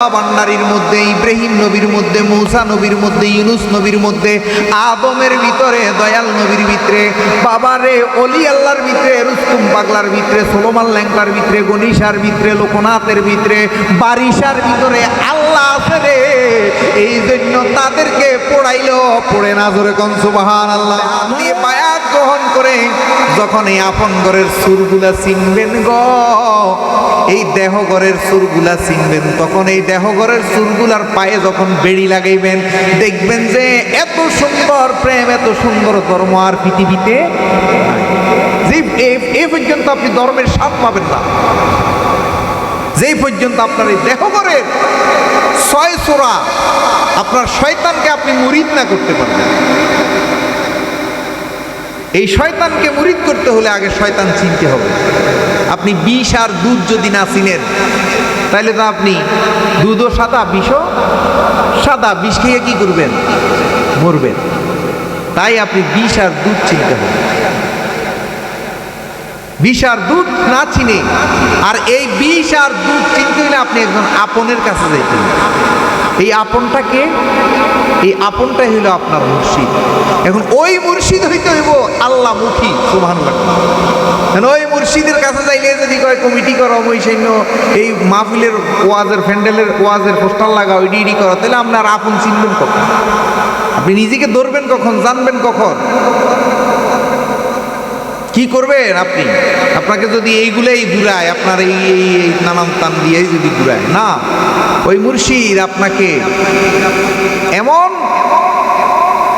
ভান্ডারির মধ্যে, ইব্রাহিম নবীর মধ্যে, মৌসা নবীর মধ্যে, ইউনুস নবীর মধ্যে, আদমের ভিতরে, দয়াল নবীর ভিতরে, বাবারে, অলি আল্লাহর ভিতরে রুস্তুম পাগলার ভিতরে, সোলোমান ল্যাংলার ভিতরে গণিসার ভিতরে, লোকনাথের ভিতরে, বারিশার ভিতরে, আল্লাহ আছে রে। এই জন্য তাদেরকে পড়াইলো, পড়ে না জোরে কন সুবাহান আল্লাহ দিয়ে বায়াত গ্রহণ করে যখন এই আপন ঘরের সুরগুলা চিনবেন গ, এই দেহগরের সুরগুলা চিনবেন, তখন এই দেহগরের সুরগুলার পায়ে যখন বেড়ি লাগাইবেন, দেখবেন যে এত সুন্দর প্রেম, এত সুন্দর ধর্ম আর পৃথিবীতে এ- পর্যন্ত আপনি ধর্মের স্বাদ পাবেন না। যেই পর্যন্ত আপনার এই দেহগরের ছয় সোরা, আপনার শয়তানকে আপনি মুরিদ না করতে পারবেন। এই শয়তানকে মুরিদ করতে হলে আগে শয়তান চিনতে হবে। আপনি বিষ আর দুধ যদি না চিনেন তাহলে তো আপনি দুধও সাদা, বিষও সাদা, বিষ খেয়ে কী করবেন? মরবেন। তাই আপনি বিষ আর দুধ চিনতে হবে। বিষ আর দুধ না চিনে। আর এই বিষ আর দুধ চিনতে হলে আপনি একজন আপনের কাছে হবে। এই আপনটাকে, এই আপনটাই হইল আপনার মুর্শিদ। এখন ওই মুর্শিদ হইতে হইব আল্লাহ মুখী সুবহান ওই মুর্শিদের কাছে যাইলে যদি কয়, কমিটি করো সৈন্য এই মাহফিলের ওয়াজের ফ্যান্ডেলের ওয়াজের পোস্টার লাগাও, ইডি ইডি করো, তাহলে আপনার আপন চিনবেন কখন? আপনি নিজেকে ধরবেন কখন, জানবেন কখন? কি করবেন আপনি? আপনাকে যদি এইগুলাই ঘুরায়, আপনার এই এই এই নানান তান দিয়েই যদি ঘুরায়। না, ওই মুর্শিদ আপনাকে এমন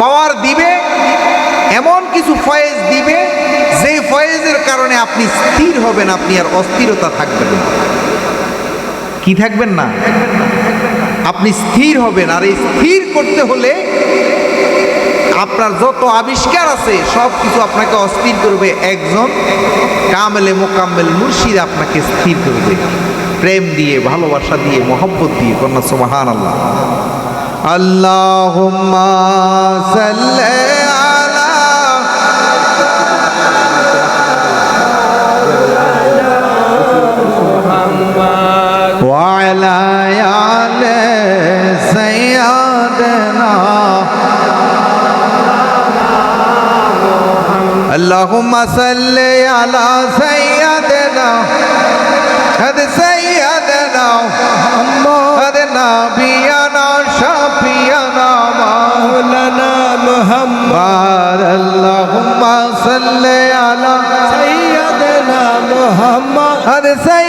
পাওয়ার দিবে, এমন কিছু ফয়েজ দিবে যে ফয়েজের কারণে আপনি স্থির হবেন, আপনি আর অস্থিরতা থাকবেন কি থাকবেন না? আপনি স্থির হবেন, আর এই স্থির করতে হলে আপনার যত আবিষ্কার আছে সব কিছু আপনাকে অস্থির করবে। একজন কামেলে মোকাম্মেল মুর্শিদ আপনাকে স্থির করবে। প্রেম দিয়ে, ভালোবাসা দিয়ে, মোহব্বত দিয়ে কন্যা সোমাহান আল্লাহ আল্লাহ اللهم صل على سيدنا هد سيدنا محمد نبينا شفينا مولانا محمد بار اللهم صل على سيدنا محمد هد سيدنا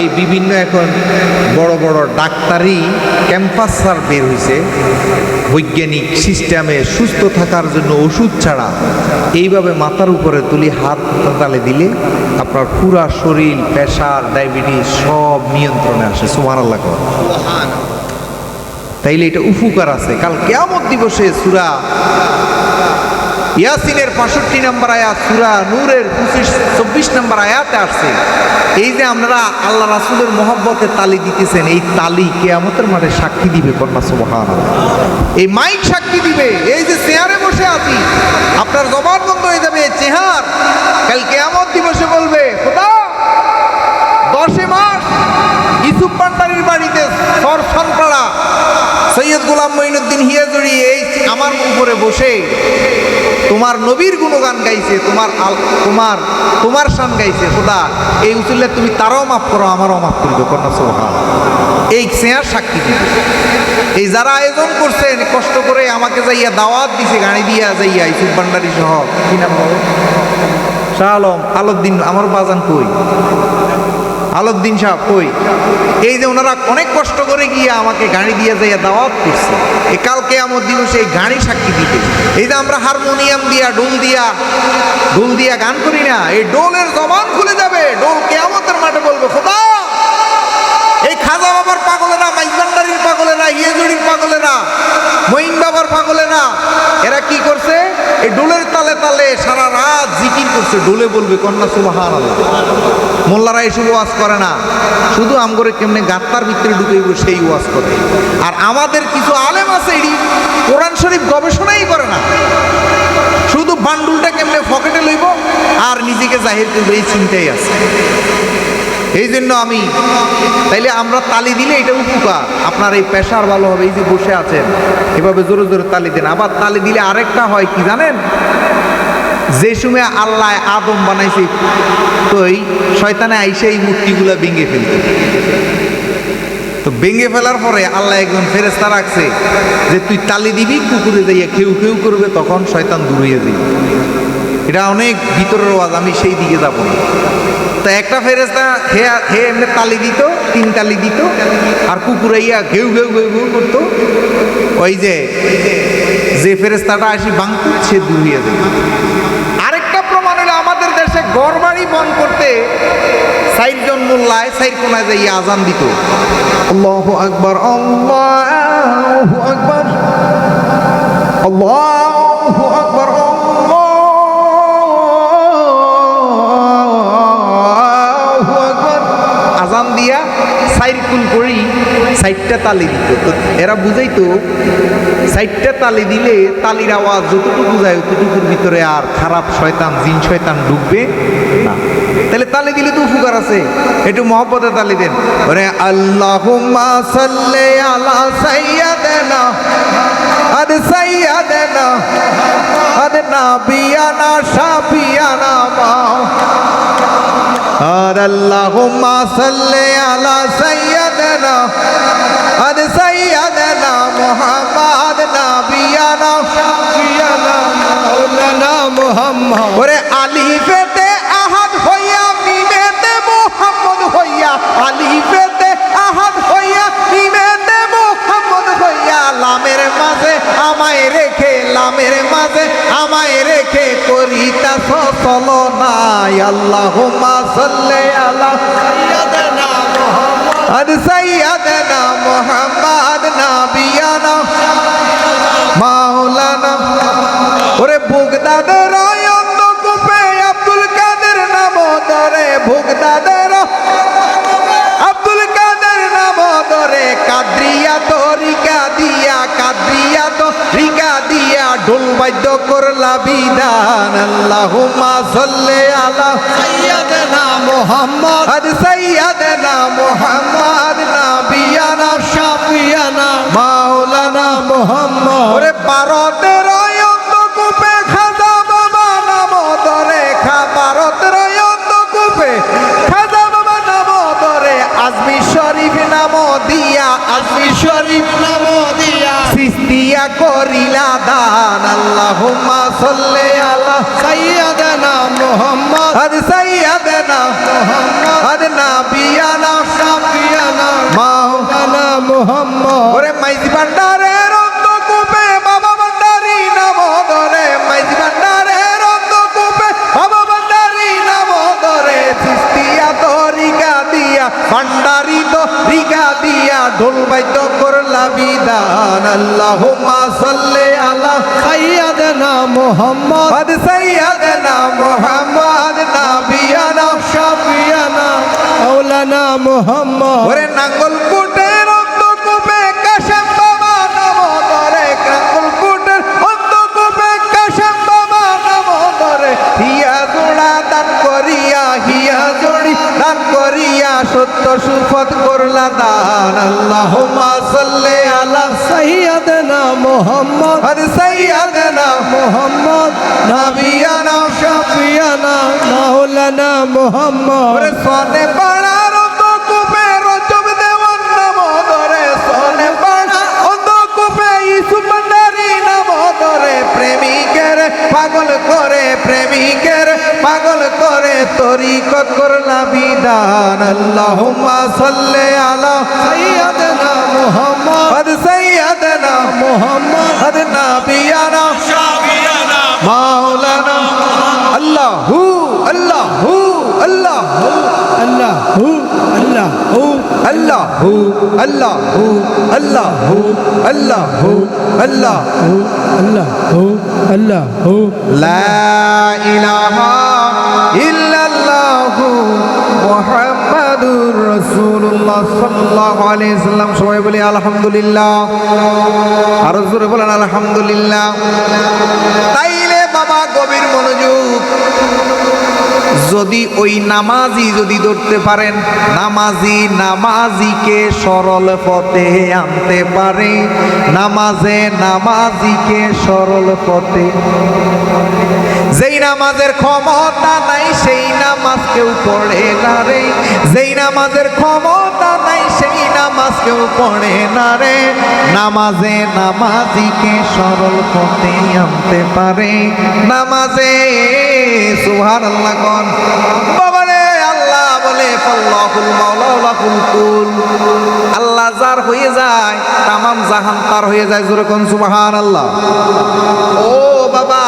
এই বিভিন্ন এখন বড় বড় ডাক্তারি ক্যাম্পাসার বের হয়েছে বৈজ্ঞানিক সিস্টেমে সুস্থ থাকার জন্য ওষুধ ছাড়া এইভাবে মাথার উপরে তুলি হাত তালে দিলে আপনার পুরা শরীর, প্রেশার, ডায়াবেটিস সব নিয়ন্ত্রণে আসে সুমান আল্লাহ। তাইলে এটা উপকার আছে কাল কেমন দিবসে সুরা ইয়াসিনের পঁয়ষট্টি নম্বর আয়াত, সুরা নূরের পঁচিশ, চব্বিশ নম্বর আয়াতে আসছে। এই যে আমরা আল্লাহ রাসুলের মহব্বতের তালি দিতেছেন, এই তালি কেয়ামতের মাঠে সাক্ষী দিবে কন্যা সুবহান এই মাইক সাক্ষী দিবে, এই যে চেয়ারে বসে আছি, আপনার জবান বন্ধ হয়ে যাবে, চেহার। কাল কেয়ামত দিবসে বলবে খোদা দশে মাস ইসুফ পান্ডারির বাড়িতে সর সরপাড়া সৈয়দ গোলাম মঈনুদ্দিন হিয়াজুরি এই আমার উপরে বসে তোমার নবীর গুণগান গাইছে, তোমার আল, তোমার তোমার শান গাইছে, খোদা, এই উচুল্লে তুমি তারাও মাফ করো, আমারও মাফ করবে কন্যা সোহা এই স্নেহার সাক্ষী এই যারা আয়োজন করছেন কষ্ট করে আমাকে যাইয়া দাওয়াত দিছে, গাড়ি দিয়া যাইয়া, ইসুফ ভান্ডারি সহ, কি নাম শাহ আলম, আলউদ্দিন, আমার বাজান কই? আলাউদ্দিন সাহেব কই? এই যে ওনারা অনেক কষ্ট করে গিয়ে আমাকে গাড়ি দিয়ে যাইয়া দাওয়াত করছে। এই কালকে আমার দিবসে এই গাড়ি সাক্ষী দিতে এই যে আমরা হারমোনিয়াম দিয়া ডোল দিয়া ডোল দিয়া গান করি না, এই ডোলের জবান খুলে যাবে। ডোল কেয়ামতের মাঠে বলবে, খোদা! এই খাজা বাবার পাগলেরা মাইজবান্ডারির পাগলেরা, ইয়েজুড়ির পাগলেরা, মঈন বাবার পাগলেরা, এরা কি করছে? এই ডোলের তালে তালে সারা রাত জিকির করছে। ডোলে বলবে, কন্যা সুবাহান মোল্লারা এসব ওয়াজ করে না। শুধু আমগরে কেমনে গাত্তার ভিতরে ঢুকাইব সেই ওয়াজ করে। আর আমাদের কিছু আলেম আছে এটি কোরআন শরীফ গবেষণাই করে না। শুধু বান্ডুলটা কেমনে পকেটে লইব, আর নিজেকে জাহির করবে, এই চিন্তাই আছে। এই জন্য আমি, তাইলে আমরা তালি দিলে এটা উপকার। আপনার এই পেশার ভালো হবে, এই যে বসে আছেন, এভাবে জোরে জোরে তালি দেন। আবার তালি দিলে আরেকটা হয় কি জানেন? যে সময় আল্লাহ আদম বানাইছে, তো এই শয়তানে আইসে এই মূর্তিগুলা ভেঙে ফেলতে তো ভেঙে ফেলার পরে আল্লাহ একজন ফেরেস্তা রাখছে যে, তুই তালি দিবি, কুকুরে যাইয়া কেউ কেউ করবে, তখন শয়তান দূরিয়ে দিবি এটা অনেক ভিতরের ওয়াজ, আমি সেই দিকে যাব না। তো একটা ফেরেস্তা হে হে এমনি তালি দিত, তিন তালি দিত, আর কুকুরাইয়া ঘেউ ঘেউ ঘেউ ঘেউ করতো। ওই যে যে ফেরেস্তাটা আসি বাংত সে দূরিয়ে দেবে আরেকটা প্রমাণ হলো আমাদের দেশে ঘর বাড়ি বন করতে সাইডজন মোল্লায় সাইড কোনায় যাইয়া আজান দিত। আল্লাহু আকবার আল্লাহু আকবার। আল্লাহু সাইডটা তালি দিত। তো এরা বুঝাইতো সাইডটা তালি দিলে তালির আওয়াজ যতটুকু যায় ততটুকুর ভিতরে আর খারাপ শয়তান, জিন শয়তান ঢুকবে না। তাহলে তালি দিলে তো উপকার আছে। একটু মহব্বতে তালি দেন। ওরে আল্লাহ সাল্লে আলা সাইয়াদেনা আরে সাইয়াদেনা আরে নাবিয়ানা শাফিয়ানা মাও আর আল্লাহুম্মা সাল্লি আলা সাইয়্যিদিনা আদ সাইয়্যিদিনা মুহাম্মদ নাবিয়ানা আহাদ হইয়া মিমেতে মুহাম্মদ হইয়া আলিফেতে আহাদ হইয়া মিমেতে মুহাম্মদ হইয়া, লামের মাঝে আমায় রেখে, লামের মাঝে আমায় রেখে করিতা সচল নাই। আল্লাহুম্মা সাল্লি আলা সাইয়্যিদানা আদ সাইয়্যিদানা মুহাম্মদ নাবিয়ানা মাওলানা। ওরে বুগদাদের অয়ন্ত কুপে আব্দুল কাদের নাম ধরে বুগদাদের ঢোল বাদ্য করলা বিদান আল্লাহুমা সাল্লি আলা সাইয়্যিদানা মুহাম্মদ। আর সাইয়্যিদানা মুহাম্মদ নাবিয়ানা শাফিয়ানা মাওলানা মুহাম্মদ। ওরে 12 13 সিস্তিয়া করিলা দান আল্লাহুম্মা সাল্লি আলা সাইয়্যিদানা মুহাম্মদ। আদ সাইয়্যিদানা মুহাম্মদ। আদ নাবিয়ানা শাফিয়ানা মাও মাওলানা মুহাম্মদ। ওরে মাইজি ভান্ডারের অন্তকূপে বাবা ভান্ডারি নাম ধরে মাইজি ভান্ডারের অন্তকূপে বাবা ভান্ডারি নাম ধরে সৃষ্টিয়া তো রিকা দিয়া ভান্ডারি দিয়া ঢোল বাইদ্য করলা বিধান আল্লাহুম্মা সাল্লি আলা সাইয়াদনা মুহাম্মদ। আদ সাইয়্যিদানা মুহাম্মদ নাবিয়ানা শাফিয়ানা মাওলানা মুহাম্মদ। ওরে নাঙ্গল করিয়া সত্য সুফত করলা দান আল্লাহুম্মা সাল্লি আলা সাইয়্যিদানা মুহাম্মদ। আর সাইয়্যিদানা মুহাম্মদ। নাবিয়ানা শাফিয়ানা মাওলানা মুহাম্মদ। সনে পাড়া পাগল করে প্রেমিকের পাগল করে তরিকত করলা বিধান আল্লাহুম্মা সাল্লি আলা সাইয়্যিদানা মুহাম্মদ সাইয়্যিদানা মুহাম্মদ নাবিয়ানা শাবিয়ানা মাওলানা আল্লাহু আল্লাহু আল্লাহু আল্লাহু আল্লাহু আল্লাহু আল্লাহু আল্লাহু আল্লাহু আল্লাহু আল্লাহু আল্লাহু লা ইলাহা আলহামদুলিল্লাহ। তাইলে বাবা গভীর মনোযোগ যদি ওই নামাজি যদি ধরতে পারেন, নামাজি নামাজিকে সরল পথে আনতে পারে। নামাজে নামাজিকে সরল পথে। যেই নামাজের ক্ষমতা নাই, সেই নামাজ কেউ পড়ে না রে। যেই নামাজের ক্ষমতা নাই, সেই নামাজ কেউ পড়ে না রে। নামাজে নামাজিকে সরল পথে আনতে পারে। নামাজে সুহার কন আল্লাহ বলে আল্লাহ যার হয়ে যায়, তামাম জাহান তার হয়ে যায় যেরকম সুবহান আল্লাহ ও বাবা,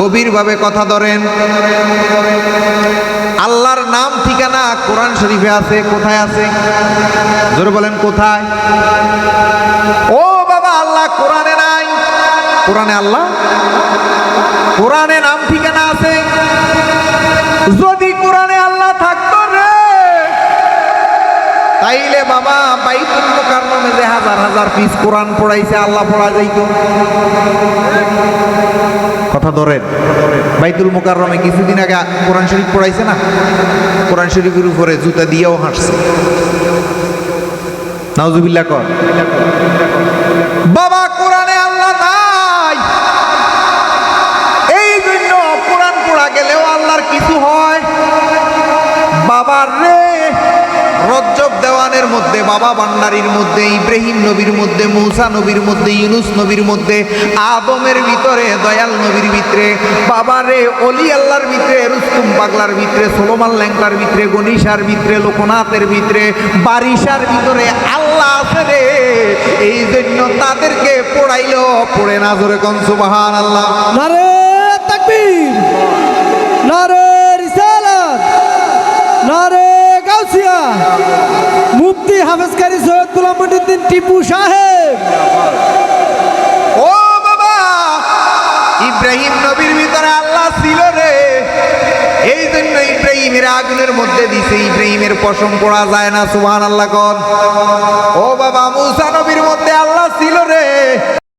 গভীরভাবে কথা ধরেন। আল্লাহর নাম ঠিকানা কোরআন শরীফে আছে, কোথায় আছে? জোরে বলেন, কোথায়? ও বাবা, আল্লাহ কোরআনে নাই। কোরআনে আল্লাহ? কোরআনে নাম ঠিকানা আছে? যদি কোরআনে আল্লাহ থাকতো রে। তাইলে বাবা বাইতুল মুকাররমে যে হাজার হাজার পিস কোরআন পড়াইছে আল্লাহ পড়া যাইতো। কথা ধরেন বাইতুল মুকাররমে কিছুদিন আগে কোরআন শরীফ পড়াইছে না? কোরআন শরীফের উপরে জুতা দিয়েও হাঁটছে। নাউজুবিল্লাহ কর। বাবা রজ্জব দেওয়ানের মধ্যে, বাবা ভান্ডারির মধ্যে, ইব্রাহিম নবীর মধ্যে, মৌসা নবীর মধ্যে, ইউনুস নবীর মধ্যে, আদমের ভিতরে, দয়াল নবীর ভিতরে, বাবা রে, অলি আল্লাহর ভিতরে রুস্তুম পাগলার ভিতরে, সোলোমান ল্যাংটার ভিতরে গনিশার ভিতরে, লোকনাথের ভিতরে, বারিশার ভিতরে আল্লাহ আছে রে। এই জন্য তাদেরকে পড়াইল, পড়ে না জোরে কন সুবাহান আল্লাহ নারে তাকবীর, নারে রিসালাত নারে গাউসিয়া মুফতি হাফেজ কারি সৈয়দ গোলাম মঈনুদ্দিন টিপু সাহেব। ও বাবা, ইব্রাহিম নবীর ভিতরে আল্লাহ ছিল রে। এই জন্য ইব্রাহিমের আগুনের মধ্যে দিছে, ইব্রাহিমের পশম পড়া যায় না সুবহান আল্লাহ কন। ও বাবা, মুসা নবীর মধ্যে